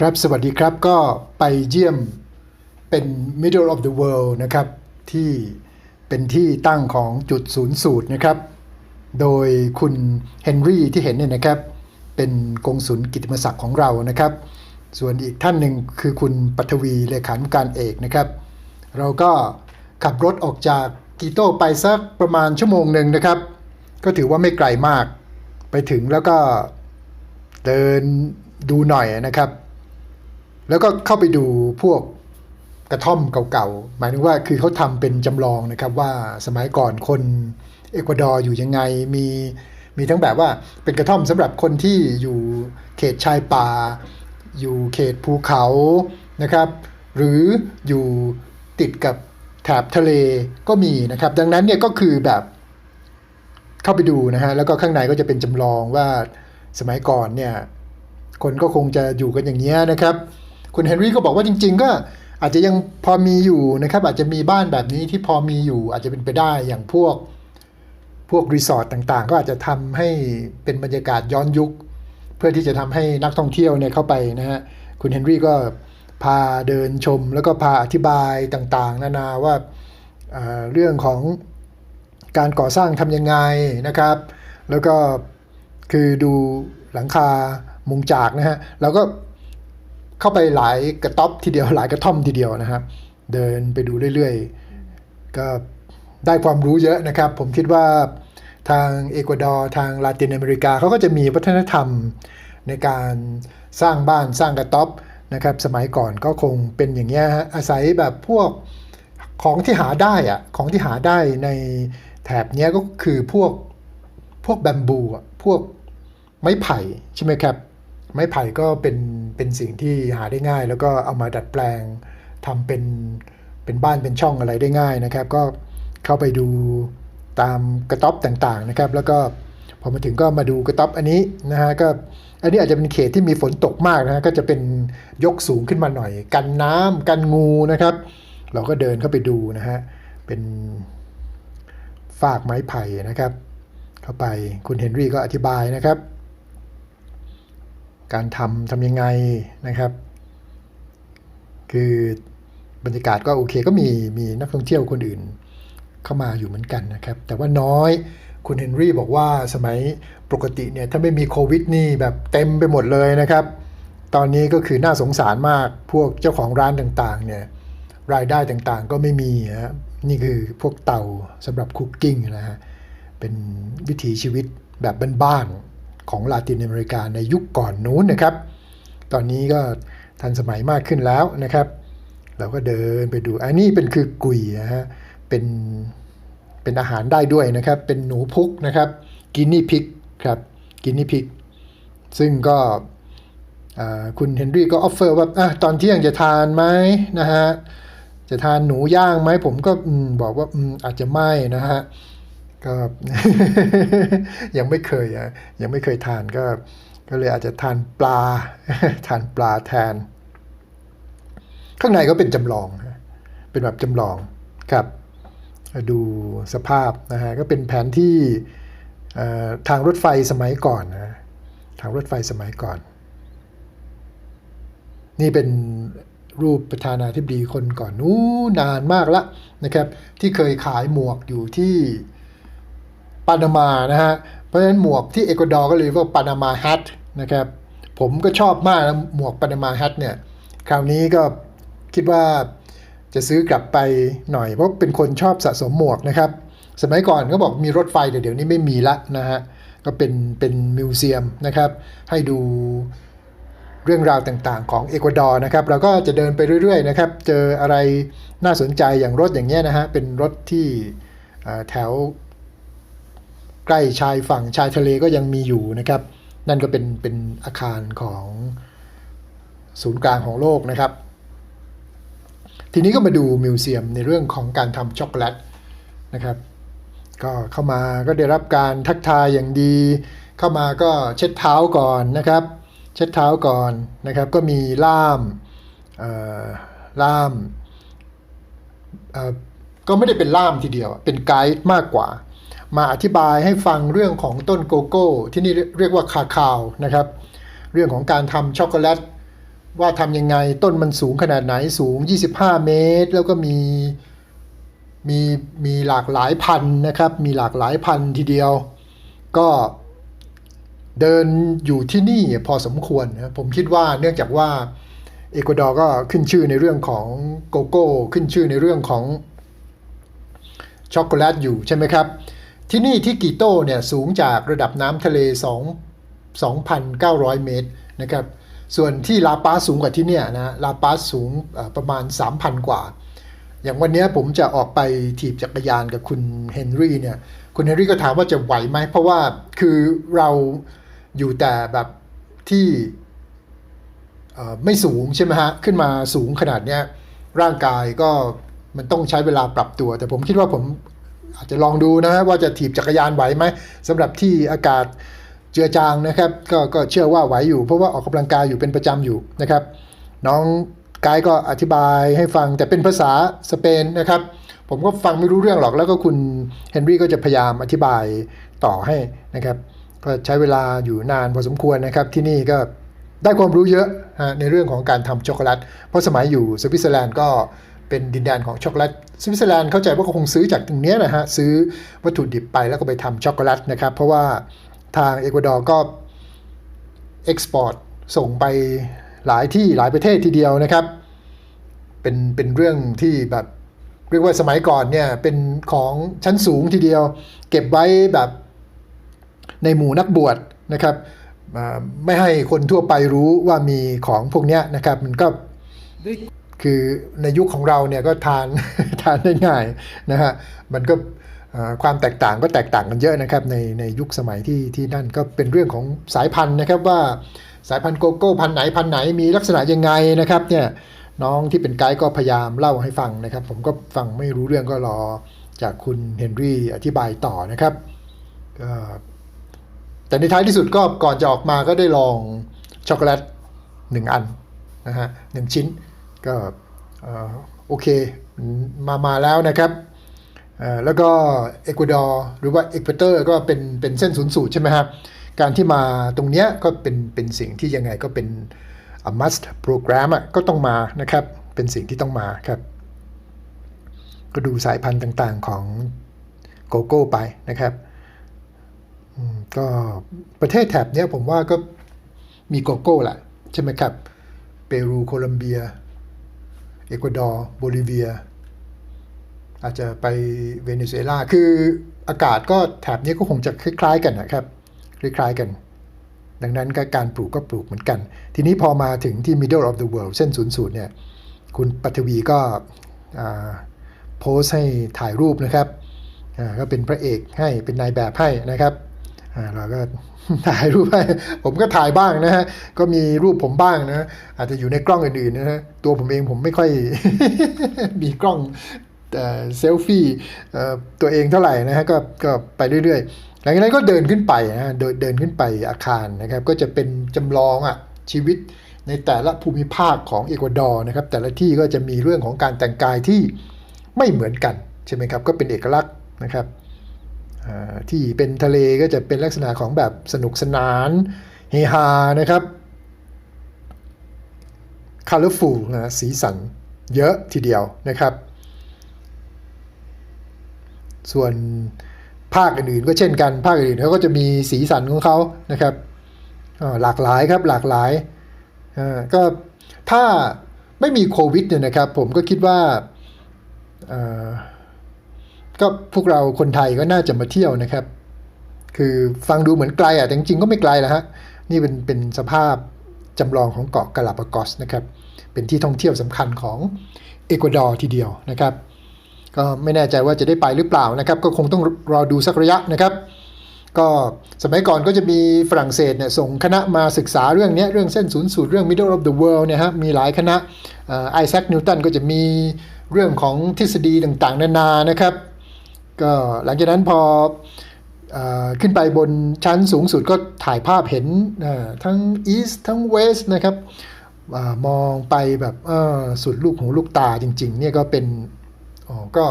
ครับ สวัสดีครับ ก็ไปเยี่ยมเป็น middle of the world นะครับ ที่เป็นที่ตั้งของจุดศูนย์สูตรนะครับ โดยคุณเฮนรี่ที่เห็นเนี่ยนะครับ เป็นกงสุลกิตติมศักดิ์ของเรานะครับ ส่วนอีกท่านหนึ่งคือคุณปัทวีเลขานุการเอกนะครับ เราก็ขับรถออกจากกีโต้ไปสักประมาณชั่วโมงหนึ่งนะครับ ก็ถือว่าไม่ไกลมาก ไปถึงแล้วก็เดินดูหน่อยนะครับ แล้วก็เข้าไปดูพวกกระท่อมเก่าๆ หมายถึงว่าคือเขาทำเป็นจำลองนะครับว่าสมัยก่อนคนเอกวาดอร์อยู่ยังไงมีมีทั้งแบบว่าเป็นกระท่อมสำหรับคนที่อยู่เขตชายป่า อยู่เขตภูเขานะครับ หรืออยู่ติดกับแถบทะเลก็มีนะครับ ดังนั้นเนี่ยก็คือแบบเข้าไปดูนะฮะแล้วก็ข้างในก็จะเป็นจำลองว่าสมัยก่อนเนี่ยคนก็คงจะอยู่กันอย่างนี้ยนะครับ คุณเฮนรี่ก็บอกว่าจริง ๆ ก็อาจจะยังพอมีอยู่นะครับ อาจจะมีบ้านแบบนี้ที่พอมีอยู่อาจจะเป็นไปได้อย่างพวกพวกรีสอร์ทต่างๆ ก็อาจจะทำให้เป็นบรรยากาศย้อนยุค เพื่อที่จะทำให้นักท่องเที่ยวเนี่ยเข้าไปนะฮะคุณเฮนรี่ก็พาเดินชม แล้วก็พาอธิบายต่างๆ นานาว่าเเรื่องของการก่อสร้างทำยังไงนะครับ แล้วก็คือดูหลังคามุงจากนะฮะเราก็ เข้าไปหลายกระต๊อบทีเดียวหลายกระท่อมทีเดียวนะครับ เดินไปดูเรื่อยๆ ก็ได้ความรู้เยอะนะครับ ผมคิดว่าทางเอกวาดอร์ทางลาตินอเมริกาเขาก็จะมีวัฒนธรรมในการสร้างบ้านสร้างกระต๊อบนะครับ สมัยก่อนก็คงเป็นอย่างนี้ยฮะอาศัยแบบพวกของที่หาได้อะของที่หาได้ในแถบเนี้ยก็คือพวกพวกแบมบูอะพวกไม้ไผ่ใช่ไหมครับ ไม้ไผ่ก็เป็นเป็นสิ่งที่หาได้ง่าย แล้วก็เอามาดัดแปลงทำเป็นเป็นบ้านเป็นช่องอะไรได้ง่ายนะครับ ก็เข้าไปดูตามกระต๊อบต่างๆนะครับ แล้วก็พอมาถึงก็มาดูกระต๊อบอันนี้นะฮะก็อันนี้อาจจะเป็นเขตที่มีฝนตกมากนะฮะก็จะเป็นยกสูงขึ้นมาหน่อย กันน้ำกันงูนะครับ เราก็เดินเข้าไปดูนะฮะเป็นฟากไม้ไผ่นะครับ เข้าไปคุณเฮนรี่ก็อธิบายนะครับ การทำทำยังไงนะครับ คือบรรยากาศก็โอเคก็มีมีนักท่องเที่ยวคนอื่นเข้ามาอยู่เหมือนกันนะครับ แต่ว่าน้อยคุณเฮนรี่บอกว่าสมัยปกติเนี่ยถ้าไม่มีโควิดนี่แบบเต็มไปหมดเลยนะครับ ตอนนี้ก็คือน่าสงสารมากพวกเจ้าของร้านต่างๆเนี่ยรายได้ต่างๆก็ไม่มีฮะนี่คือพวกเตาสำหรับคุกกิ้งนะฮะเป็นวิถีชีวิตแบบบ้านๆ ของลาตินอเมริกาในยุคก่อนนู้นนะครับ ตอนนี้ก็ทันสมัยมากขึ้นแล้วนะครับ เราก็เดินไปดู อันนี้เป็นคือกุยนะฮะ เป็น เป็นอาหารได้ด้วยนะครับ เป็นหนูพุกนะครับ กินนี่พิกครับ กินนี่พิก ซึ่งก็คุณเฮนรี่ก็ออฟเฟอร์ว่าอตอนเที่ยงจะทานไหมนะฮะ จะทานหนูย่างไหม ผมก็อมบอกว่าออาจจะไม่นะฮะ ก็ยังไม่เคยอะยังไม่เคยทานก็ ก็เลยอาจจะทานปลา ทานปลาแทน ข้างในก็เป็นจำลอง เป็นแบบจำลองครับดูสภาพนะฮะก็เป็นแผนที่ทางรถไฟสมัยก่อนนะทางรถไฟสมัยก่อน นี่เป็นรูปประธานาธิบดีคนก่อนนู้นนานมากละนะครับ ที่เคยขายหมวกอยู่ที่ ปานามานะฮะ เพราะฉะนั้นหมวกที่เอกวาดอร์ก็เลยเรียกว่าปานามาแฮทนะครับ ผมก็ชอบมากนะหมวกปานามาแฮทเนี่ย คราวนี้ก็คิดว่าจะซื้อกลับไปหน่อย เพราะเป็นคนชอบสะสมหมวกนะครับ สมัยก่อนก็บอกมีรถไฟแต่เดี๋ยวนี้ไม่มีละนะฮะ ก็เป็นเป็นมิวเซียมนะครับ ให้ดูเรื่องราวต่างๆ ของเอกวาดอร์นะครับเราก็จะเดินไปเรื่อยๆนะครับ เจออะไรน่าสนใจอย่างรถอย่างเงี้ยนะฮะ เป็นรถที่แถว ใกล้ชายฝั่งชายทะเลก็ยังมีอยู่นะครับ นั่นก็เป็นเป็นอาคารของศูนย์กลางของโลกนะครับ ทีนี้ก็มาดูมิวเซียมในเรื่องของการทำช็อกโกแลตนะครับ ก็เข้ามาก็ได้รับการทักทายอย่างดี เข้ามาก็เช็ดเท้าก่อนนะครับ เช็ดเท้าก่อนนะครับ ก็มีล่ามเออล่ามเออก็ไม่ได้เป็นล่ามทีเดียว เป็นไกด์มากกว่า มาอธิบายให้ฟังเรื่องของต้นโกโก้ ที่นี่เรียกว่าคาคาวนะครับ เรื่องของการทำช็อกโกแลตว่าทำยังไงต้นมันสูงขนาดไหนสูง 25 เมตร แล้วก็มีมีมีหลากหลายพันธุ์นะครับ มีหลากหลายพันธุ์ทีเดียว ก็เดินอยู่ที่นี่พอสมควรนะผมคิดว่าเนื่องจากว่าเอกวาดอร์ก็ขึ้นชื่อในเรื่องของโกโก้ ขึ้นชื่อในเรื่องของช็อกโกแลตอยู่ใช่ไหมครับ ที่นี่ที่กิโต้เนี่ยสูงจากระดับน้ำทะเล 2 2,900 เมตรนะครับ ส่วนที่ลาปาสสูงกว่าที่เนี่ยนะลาปาสสูงประมาณ 3,000 กว่า อย่างวันนี้ผมจะออกไปถีบจักรยานกับคุณเฮนรี่เนี่ย คุณเฮนรี่ก็ถามว่าจะไหวไหม เพราะว่าคือเราอยู่แต่แบบที่ไม่สูงใช่ไหมฮะ ขึ้นมาสูงขนาดเนี้ยร่างกายก็มันต้องใช้เวลาปรับตัว แต่ผมคิดว่าผม อาจจะลองดูนะว่าจะถีบจักรยานไหวไหมสำหรับที่อากาศเจือจางนะครับก็ก็เชื่อว่าไหวอยู่ เพราะว่าออกกำลังกายอยู่เป็นประจำอยู่นะครับ น้องกด์ก็อธิบายให้ฟังแต่เป็นภาษาสเปนนะครับ ผมก็ฟังไม่รู้เรื่องหรอกแล้วก็คุณเฮนรี่ก็จะพยายามอธิบายต่อให้นะครับก็ใช้เวลาอยู่นานพอสมควรนะครับที่นี่ก็ได้ความรู้เยอะในเรื่องของการทำช็อกโกแลตเพราะสมัยอยู่สวิตเซอร์แลนด์ก็ เป็นดินแดนของช็อกโกแลตสวิตเซอร์แลนด์เข้าใจว่าก็คงซื้อจากตรงนี้นะฮะซื้อวัตถุดิบไปแล้วก็ไปทำช็อกโกแลตนะครับ เพราะว่าทางเอกวาดอร์ก็เอ็กซ์พอร์ตส่งไปหลายที่หลายประเทศทีเดียวนะครับ เป็นเป็นเรื่องที่แบบเรียกว่าสมัยก่อนเนี่ยเป็นของชั้นสูงทีเดียว เก็บไว้แบบในหมู่นักบวชนะครับไม่ให้คนทั่วไปรู้ว่ามีของพวกนี้นะครับ มันก็ คือในยุคของเราเนี่ยก็ทานทานได้ง่ายนะฮะมันก็ความแตกต่างก็แตกต่างกันเยอะนะครับในในยุคสมัยที่ที่นั่นก็เป็นเรื่องของสายพันธุ์นะครับว่าสายพันธุ์โกโก้พันธุ์ไหนพันธุ์ไหนมีลักษณะยังไงนะครับเนี่ยน้องที่เป็นไกด์ก็พยายามเล่าให้ฟังนะครับ ผมก็ฟังไม่รู้เรื่องก็รอจากคุณเฮนรี่อธิบายต่อนะครับแต่ในท้ายที่สุดก็ก่อนจะออกมาก็ได้ลองช็อกโกแลตหนึ่งอันนะฮะหนึ่งชิ้น ก็โอเคมามาแล้วนะครับแล้วก็เอกวาดอร์หรือว่าเอกวาเตอร์ก็เป็นเป็นเส้นศูนย์สูตรใช่ไหมครับการที่มาตรงเนี้ยก็เป็นเป็นสิ่งที่ยังไงก็เป็น a must program อะก็ต้องมานะครับ เป็นสิ่งที่ต้องมาครับ ก็ดูสายพันธุ์ต่างๆของโกโก้ไปนะครับก็ประเทศแถบเนี้ยผมว่าก็มีโกโก้แหละใช่ไหมครับ เปรูโคลัมเบีย เอกวาดอร์โบลิเวีย อาจจะไปเวเนซุเอลา คืออากาศก็แถบนี้ก็คงจะคล้ายๆกันนะครับ คล้ายๆกัน ดังนั้นก็การปลูกก็ปลูกเหมือนกัน ทีนี้พอมาถึงที่ middle of the world เส้นศูนย์สูตรเนี่ย คุณปัทวีก็โพสให้ถ่ายรูปนะครับ ก็เป็นพระเอกให้เป็นนายแบบให้นะครับ เราก็ถ่ายรูปให้ผมก็ถ่ายบ้างนะฮะ ก็มีรูปผมบ้างนะ อาจจะอยู่ในกล้องอื่นๆนะฮะ ตัวผมเองผมไม่ค่อยมีกล้องเซลฟี่ตัวเองเท่าไหร่นะฮะ ก็ก็ไปเรื่อยๆ หลังจากนั้นก็เดินขึ้นไปนะฮะเดินเดินขึ้นไปอาคารนะครับ ก็จะเป็นจำลองอะชีวิตในแต่ละภูมิภาคของเอกวาดอร์นะครับ แต่ละที่ก็จะมีเรื่องของการแต่งกายที่ไม่เหมือนกัน ใช่ไหมครับ ก็เป็นเอกลักษณ์นะครับ ที่เป็นทะเลก็จะเป็นลักษณะของแบบสนุกสนานเฮฮานะครับ colorful นะสีสันเยอะทีเดียวนะครับ ส่วนภาคอื่นๆก็เช่นกัน ภาคอื่นเขาก็จะมีสีสันของเขานะครับหลากหลายครับหลากหลายก็ถ้าไม่มีโควิดเนี่ยนะครับ ผมก็คิดว่า ก็พวกเราคนไทยก็น่าจะมาเที่ยวนะครับ คือฟังดูเหมือนไกลอะแต่จริงๆก็ไม่ไกลแล้วฮะนี่เป็นเป็นสภาพจำลองของเกาะกาลาปากอสนะครับ เป็นที่ท่องเที่ยวสำคัญของเอกวาดอร์ทีเดียวนะครับ ก็ไม่แน่ใจว่าจะได้ไปหรือเปล่านะครับ ก็คงต้องรอดูสักระยะนะครับ ก็สมัยก่อนก็จะมีฝรั่งเศสเนี่ยส่งคณะมาศึกษาเรื่องนี้เรื่องเส้นศูนย์สูตรเรื่อง middle of the world เนี่ยฮะมีหลายคณะไอแซคนิวตันก็จะมีเรื่องของทฤษฎีต่างๆ นานานะครับ ก็หลังจากนั้นพออขึ้นไปบนชั้นสูงสุดก็ถ่ายภาพเห็นทั้ง east ทั้ง west นะครับอมองไปแบบสุดลูกหูลูกตาจริงๆเนี่ยก็เป็นอ๋อก็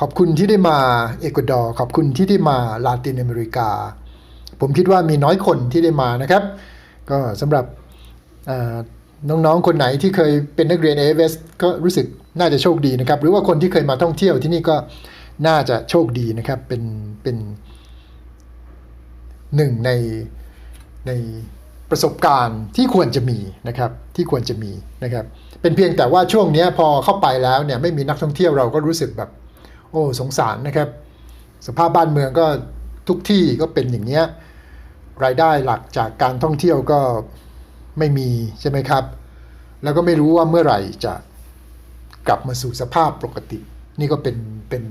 ขอบคุณที่ได้มาเอกวาดอร์ขอบคุณที่ได้มาลาตินอเมริกา ผมคิดว่ามีน้อยคนที่ได้มานะครับ ก็สำหรับน้องๆ คนไหนที่เคยเป็นนักเรียน AFS ก็รู้สึกน่าจะโชคดีนะครับ หรือว่าคนที่เคยมาท่องเที่ยวที่นี่ก็ น่าจะโชคดีนะครับเป็นเป็นหนึ่งในในประสบการณ์ที่ควรจะมีนะครับที่ควรจะมีนะครับ เป็นเพียงแต่ว่าช่วงนี้พอเข้าไปแล้วเนี่ยไม่มีนักท่องเที่ยวเราก็รู้สึกแบบ โอ้สงสารนะครับ สภาพบ้านเมืองก็ทุกที่ก็เป็นอย่างเนี้ยรายได้หลักจากการท่องเที่ยวก็ไม่มีใช่ไหมครับ แล้วก็ไม่รู้ว่าเมื่อไหร่จะกลับมาสู่สภาพปกติ นี่ก็เป็นเป็น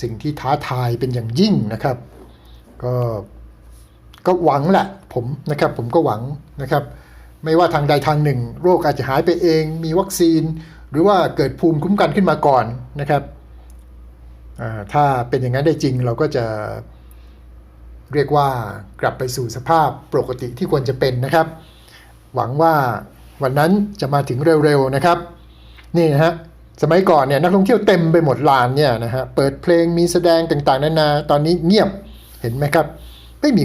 สิ่งที่ท้าทายเป็นอย่างยิ่งนะครับ ก็ก็หวังแหละผมนะครับผมก็หวังนะครับ ไม่ว่าทางใดทางหนึ่ง โรคอาจจะหายไปเอง มีวัคซีน หรือว่าเกิดภูมิคุ้มกันขึ้นมาก่อนนะครับถ้าเป็นอย่างนั้นได้จริงเราก็จะเรียกว่ากลับไปสู่สภาพปกติที่ควรจะเป็นนะครับ หวังว่าวันนั้นจะมาถึงเร็วๆนะครับ นี่นะฮะ สมัยก่อนเนี่ยนักท่องเที่ยวเต็มไปหมดลานเนี่ยนะฮะเปิดเพลงมีแสดงต่างๆนานาตอนนี้เงียบเห็นไหมครับ ไม่มี